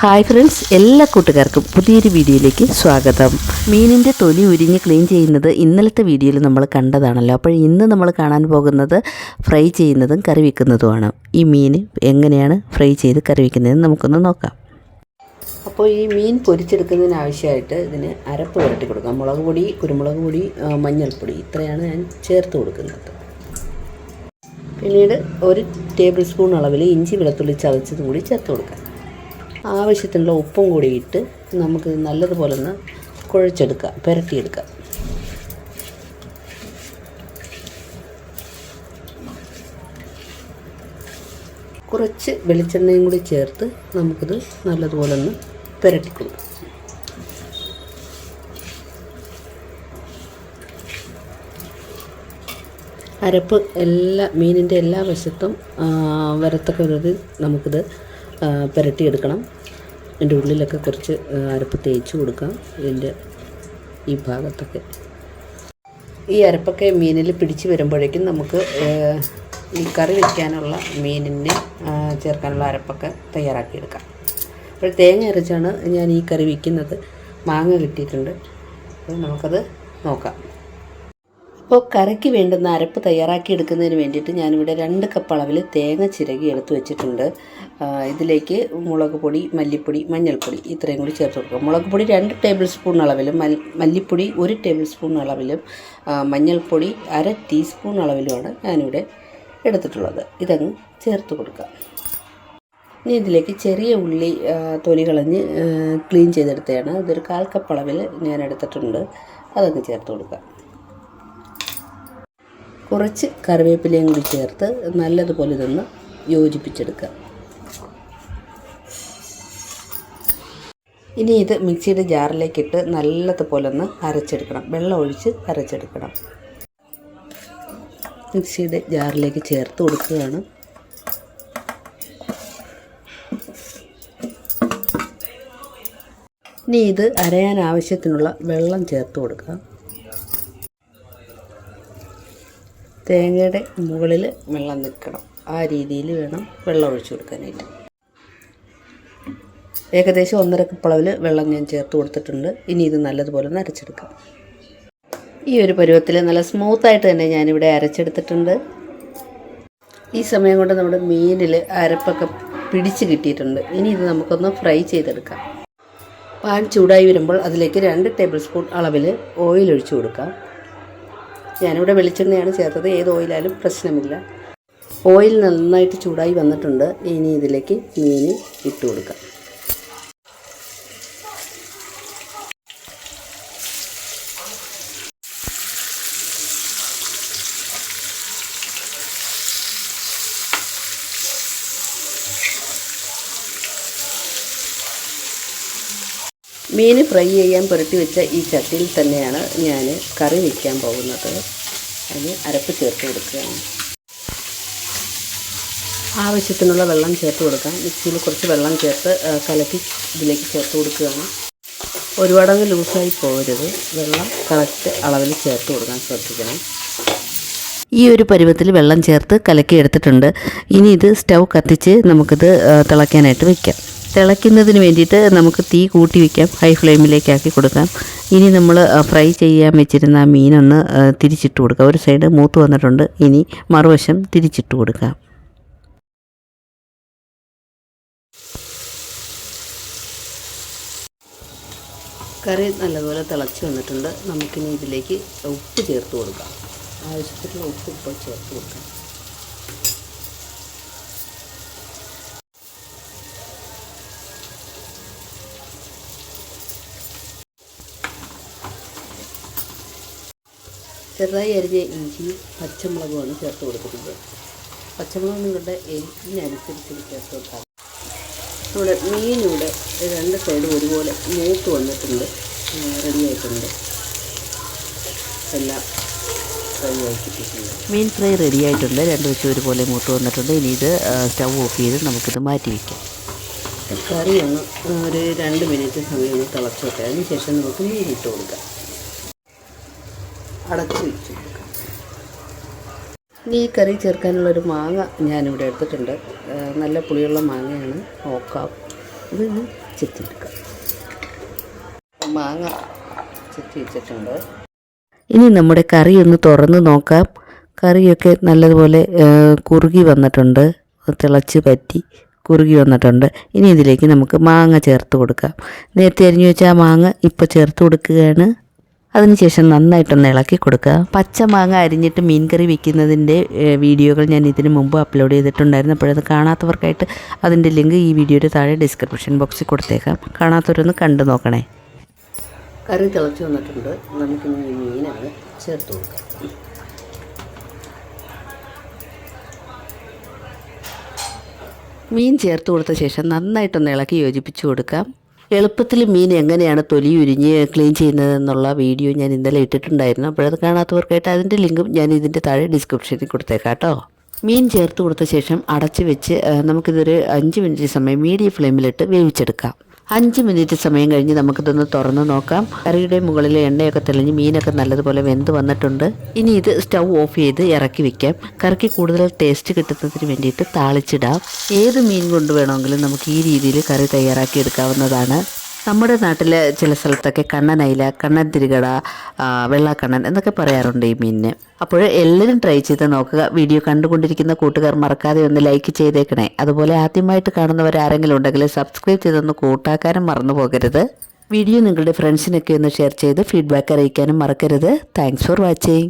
Hi friends എല്ലാ കൂട്ടുകാർക്കും പുതിയൊരു വീഡിയോയിലേക്ക് സ്വാഗതം. മീനിന്റെ തൊലി ഉരിഞ്ഞ് ക്ലീൻ ചെയ്യുന്നത് ഇന്നലത്തെ വീഡിയോയിൽ നമ്മൾ കണ്ടതാണല്ലോ. അപ്പോൾ ഇന്ന് നമ്മൾ കാണാൻ പോകുന്നത് ഫ്രൈ ചെയ്യുന്നതും കറി വെക്കുന്നതുമാണ്. ഈ മീൻ എങ്ങനെയാണ് ഫ്രൈ ചെയ്ത് കറി വെക്കുന്നതെന്ന് നമുക്കൊന്ന് നോക്കാം. അപ്പോൾ ഈ മീൻ പൊരിച്ചെടുക്കുന്നതിന് ആവശ്യമായിട്ട് ഇതിന് അരപ്പ് പുരട്ടി കൊടുക്കാം. മുളക് പൊടി കുരുമുളക് പൊടി മഞ്ഞൾപ്പൊടി ഇത്രയാണ് ഞാൻ ചേർത്ത് കൊടുക്കുന്നത്. പിന്നീട് ഒരു ടേബിൾ സ്പൂൺ അളവിൽ ഇഞ്ചി വെളുത്തുള്ളി ചതച്ചതും കൂടി ചേർത്ത് കൊടുക്കാം. ആവശ്യത്തിനുള്ള ഉപ്പും കൂടി ഇട്ട് നമുക്ക് നല്ലതുപോലെ ഒന്ന് കുഴച്ചെടുക്കുക പുരട്ടിയെടുക്കുക കുറച്ച് വെളിച്ചെണ്ണയും കൂടി ചേർത്ത് നമുക്കിത് നല്ലതുപോലെ ഒന്ന് പുരട്ടിക്കൊടുക്കും അരപ്പ് എല്ലാ മീനിന്റെ എല്ലാ വശത്തും വരത്തക്ക വിധത്തിൽ നമുക്കിത് പുരട്ടിയെടുക്കണം. ഇതിന്റെ ഉള്ളിലൊക്കെ കുറച്ച് അരപ്പ് തേച്ച് കൊടുക്കാം. ഇതിന്റെ ഈ ഭാഗത്തൊക്കെ. ഈ അരപ്പൊക്കെ മീനിൽ പിടിച്ച് വരുമ്പോഴേക്കും നമുക്ക് ഈ കറി വയ്ക്കാനുള്ള മീനിനെ ചേർക്കാനുള്ള അരപ്പൊക്കെ തയ്യാറാക്കിയെടുക്കാം. അപ്പോൾ തേങ്ങ അരച്ചാണ് ഞാൻ ഈ കറി വയ്ക്കുന്നത് മാങ്ങ കിട്ടിയിട്ടുണ്ട്. അപ്പോൾ നമുക്കത് നോക്കാം. അപ്പോൾ കറിക്ക് വേണ്ടുന്ന അരപ്പ് തയ്യാറാക്കി എടുക്കുന്നതിന് വേണ്ടിയിട്ട് ഞാനിവിടെ രണ്ട് കപ്പ് അളവിൽ തേങ്ങ ചിരകി എടുത്ത് വെച്ചിട്ടുണ്ട്. ഇതിലേക്ക് മുളക് പൊടി മല്ലിപ്പൊടി മഞ്ഞൾപ്പൊടി ഇത്രയും കൂടി ചേർത്ത് കൊടുക്കുക. മുളക് പൊടി രണ്ട് ടേബിൾ സ്പൂൺ അളവിലും മല്ലിപ്പൊടി ഒരു ടേബിൾ സ്പൂൺ അളവിലും മഞ്ഞൾപ്പൊടി അര ടീസ്പൂൺ അളവിലുമാണ് ഞാനിവിടെ എടുത്തിട്ടുള്ളത്. ഇതങ്ങ് ചേർത്ത് കൊടുക്കുക. ഇനി ഇതിലേക്ക് ചെറിയ ഉള്ളി തൊലി കളഞ്ഞ് ക്ലീൻ ചെയ്തെടുത്തതാണ്. ഇതൊരു കാൽ കപ്പ് അളവിൽ ഞാൻ എടുത്തിട്ടുണ്ട്. അതങ്ങ് ചേർത്ത് കൊടുക്കുക. കുറച്ച് കറിവേപ്പിലയും കൂടി ചേർത്ത് നല്ലതുപോലെ ഇതൊന്ന് യോജിപ്പിച്ചെടുക്കുക. ഇനി ഇത് മിക്സിയുടെ ജാറിലേക്കിട്ട് നല്ലതുപോലെ ഒന്ന് അരച്ചെടുക്കണം. വെള്ളം ഒഴിച്ച് അരച്ചെടുക്കണം. മിക്സിയുടെ ജാറിലേക്ക് ചേർത്ത് കൊടുക്കുകയാണ്. ഇനി ഇത് അരയാൻ ആവശ്യത്തിനുള്ള വെള്ളം ചേർത്ത് കൊടുക്കുക തേങ്ങയുടെ മുകളിൽ വെള്ളം നിൽക്കണം. ആ രീതിയിൽ വേണം വെള്ളം ഒഴിച്ചു കൊടുക്കാനായിട്ട്. ഏകദേശം ഒന്നര കപ്പളവിൽ വെള്ളം ഞാൻ ചേർത്ത് കൊടുത്തിട്ടുണ്ട്. ഇനി ഇത് നല്ലതുപോലെ ഒന്ന് അരച്ചെടുക്കാം ഈ ഒരു പരുവത്തിൽ നല്ല സ്മൂത്തായിട്ട് തന്നെ ഞാനിവിടെ അരച്ചെടുത്തിട്ടുണ്ട്. ഈ സമയം കൊണ്ട് നമ്മുടെ മീനിൽ അരപ്പൊക്കെ പിടിച്ച് കിട്ടിയിട്ടുണ്ട്. ഇനി ഇത് നമുക്കൊന്ന് ഫ്രൈ ചെയ്തെടുക്കാം. പാൻ ചൂടായി വരുമ്പോൾ അതിലേക്ക് രണ്ട് ടേബിൾ സ്പൂൺ അളവിൽ ഓയിൽ ഒഴിച്ചു കൊടുക്കാം. ഞാനിവിടെ വെളിച്ചെണ്ണയാണ് ചേർത്തത്. ഏത് ഓയിലായാലും പ്രശ്നമില്ല. ഓയിൽ നന്നായിട്ട് ചൂടായി വന്നിട്ടുണ്ട്. ഇനി ഇതിലേക്ക് മീൻ ഇട്ട് കൊടുക്കാം. മീൻ ഫ്രൈ ചെയ്യാൻ പുരട്ടി വെച്ച ഈ ചട്ടിയിൽ തന്നെയാണ് ഞാൻ കറി വയ്ക്കാൻ പോകുന്നത്. അതിന് അരപ്പ് ചേർത്ത് കൊടുക്കുകയാണ്. ആവശ്യത്തിനുള്ള വെള്ളം ചേർത്ത് കൊടുക്കാം. മിക്സിയിൽ കുറച്ച് വെള്ളം ചേർത്ത് കലക്കി ഇതിലേക്ക് ചേർത്ത് കൊടുക്കുകയാണ്. ഒരുപാടങ്ങ് ലൂസായി പോകരുത്. വെള്ളം കറക്റ്റ് അളവിൽ ചേർത്ത് കൊടുക്കാൻ ശ്രദ്ധിക്കണം. ഈ ഒരു പരുവത്തിൽ വെള്ളം ചേർത്ത് കലക്കി എടുത്തിട്ടുണ്ട്. ഇനി ഇത് സ്റ്റൗ കത്തിച്ച് നമുക്കിത് തിളയ്ക്കാനായിട്ട് വെക്കാം. തിളയ്ക്കുന്നതിന് വേണ്ടിയിട്ട് നമുക്ക് തീ കൂട്ടി വയ്ക്കാം ഹൈ ഫ്ലെയിമിലേക്കാക്കി കൊടുക്കാം. ഇനി നമ്മൾ ഫ്രൈ ചെയ്യാൻ വെച്ചിരുന്ന മീനൊന്ന് തിരിച്ചിട്ട് കൊടുക്കാം. ഒരു സൈഡ് മൂത്ത് വന്നിട്ടുണ്ട്. ഇനി മറുവശം തിരിച്ചിട്ട് കൊടുക്കാം. കറി നല്ലതുപോലെ തിളച്ച് വന്നിട്ടുണ്ട്. നമുക്കിനി ഇതിലേക്ക് ഉപ്പ് ചേർത്ത് കൊടുക്കാം. ആവശ്യത്തിനുള്ള ഉപ്പ് ഇപ്പോൾ ചേർത്ത് കൊടുക്കാം. ചെറുതായി അരിഞ്ഞ ഇഞ്ചി പച്ചമുളകുമാണ് ചേർത്ത് കൊടുക്കുന്നത് പച്ചമുളക് നിങ്ങളുടെ എരിഞ്ഞനുസരിച്ച് ചേർത്ത് കൊടുക്കാം. ഇവിടെ മീനിവിടെ രണ്ട് സൈഡും ഒരുപോലെ മൂത്ത് വന്നിട്ടുണ്ട്. റെഡി ആയിട്ടുണ്ട്. എല്ലാം മീൻ ഫ്രൈ റെഡി ആയിട്ടുണ്ട്. രണ്ട് വെച്ച് ഒരുപോലെ മൂത്ത് വന്നിട്ടുണ്ട്. ഇനി ഇത് സ്റ്റവ് ഓഫ് ചെയ്ത് നമുക്കിത് മാറ്റി വയ്ക്കാം കറി ഒന്ന് ഒരു രണ്ട് മിനിറ്റ് സമയം ഒന്ന് തിളച്ചോട്ടെ അതിന് ശേഷം നമുക്ക് മീൻ ഇട്ട് കൊടുക്കാം. അടച്ച് വെച്ചു ഈ കറി ചേർക്കാനുള്ളൊരു മാങ്ങ ഞാനിവിടെ എടുത്തിട്ടുണ്ട്. നല്ല പുളിയുള്ള മാങ്ങയാണ്. ഓക്കാം ഇത് ചെത്തിയെടുക്കാം. മാങ്ങ ചെത്തി വെച്ചിട്ടുണ്ട്. ഇനി നമ്മുടെ കറി ഒന്ന് തുറന്ന് നോക്കാം. കറിയൊക്കെ നല്ലതുപോലെ കുറുകി വന്നിട്ടുണ്ട്. തിളച്ച് പറ്റി കുറുകി വന്നിട്ടുണ്ട്. ഇനി ഇതിലേക്ക് നമുക്ക് മാങ്ങ ചേർത്ത് കൊടുക്കാം. നേരത്തെ അരിഞ്ഞു വെച്ച മാങ്ങ ഇപ്പോൾ ചേർത്ത് കൊടുക്കുകയാണ്. അതിനുശേഷം നന്നായിട്ടൊന്ന് ഇളക്കി കൊടുക്കുക. പച്ച മാങ്ങ അരിഞ്ഞിട്ട് മീൻ കറി വീഡിയോകൾ ഞാൻ ഇതിന് മുമ്പ് അപ്ലോഡ് ചെയ്തിട്ടുണ്ടായിരുന്നു. അപ്പോഴത് കാണാത്തവർക്കായിട്ട് അതിന്റെ ലിങ്ക് ഈ വീഡിയോയുടെ താഴെ ഡിസ്ക്രിപ്ഷൻ ബോക്സിൽ കൊടുത്തേക്കാം. കാണാത്തവരൊന്ന് കണ്ടു നോക്കണേ. കറി തിളച്ചു വന്നിട്ടുണ്ട്. നമുക്കിനി ഈ മീനാണ് ചേർത്ത് കൊടുക്കാം. മീൻ ചേർത്ത് കൊടുത്ത ശേഷം നന്നായിട്ടൊന്ന് ഇളക്കി യോജിപ്പിച്ച് കൊടുക്കാം. എളുപ്പത്തിൽ മീൻ എങ്ങനെയാണ് തൊലി ഉരിഞ്ഞ് ക്ലീൻ ചെയ്യുന്നതെന്നുള്ള വീഡിയോ ഞാൻ ഇന്നലെ ഇട്ടിട്ടുണ്ടായിരുന്നു. അപ്പോഴത് കാണാത്തവർക്കായിട്ട് അതിന്റെ ലിങ്കും ഞാൻ ഇതിന്റെ താഴെ ഡിസ്ക്രിപ്ഷനിൽ കൊടുത്തേക്കാം കേട്ടോ. മീൻ ചേർത്ത് കൊടുത്ത ശേഷം അടച്ച് വെച്ച് നമുക്കിതൊരു അഞ്ച് മിനിറ്റ് സമയം മീഡിയം ഫ്ലെയിമിലിട്ട് വേവിച്ചെടുക്കാം. അഞ്ച് മിനിറ്റ് സമയം കഴിഞ്ഞ് നമുക്കിതൊന്ന് തുറന്ന് നോക്കാം. കറിയുടെ മുകളിലെ എണ്ണയൊക്കെ തെളിഞ്ഞ് മീനൊക്കെ നല്ലതുപോലെ വെന്ത് വന്നിട്ടുണ്ട്. ഇനി ഇത് സ്റ്റൗ ഓഫ് ചെയ്ത് ഇറക്കി വെക്കാം. കറിക്ക് കൂടുതൽ ടേസ്റ്റ് കിട്ടുന്നതിന് വേണ്ടിയിട്ട് താളിച്ചിടാം. ഏത് മീൻ കൊണ്ട് വേണമെങ്കിലും നമുക്ക് ഈ രീതിയിൽ കറി തയ്യാറാക്കി എടുക്കാവുന്നതാണ്. നമ്മുടെ നാട്ടിൽ ചില സ്ഥലത്തൊക്കെ കണ്ണനയില കണ്ണൻ തിരികട വെള്ളാക്കണ്ണൻ എന്നൊക്കെ പറയാറുണ്ട് ഈ മീനിന്. അപ്പോൾ എല്ലാവരും ട്രൈ ചെയ്ത് നോക്കുക. വീഡിയോ കണ്ടുകൊണ്ടിരിക്കുന്ന കൂട്ടുകാർ മറക്കാതെ ഒന്ന് ലൈക്ക് ചെയ്തേക്കണേ. അതുപോലെ ആദ്യമായിട്ട് കാണുന്നവർ ആരെങ്കിലും ഉണ്ടെങ്കിൽ സബ്സ്ക്രൈബ് ചെയ്തൊന്ന് കൂട്ടാക്കാനും മറന്നു പോകരുത്. വീഡിയോ നിങ്ങളുടെ ഫ്രണ്ട്സിനൊക്കെ ഒന്ന് ഷെയർ ചെയ്ത് ഫീഡ്ബാക്ക് അറിയിക്കാനും മറക്കരുത്. Thanks for watching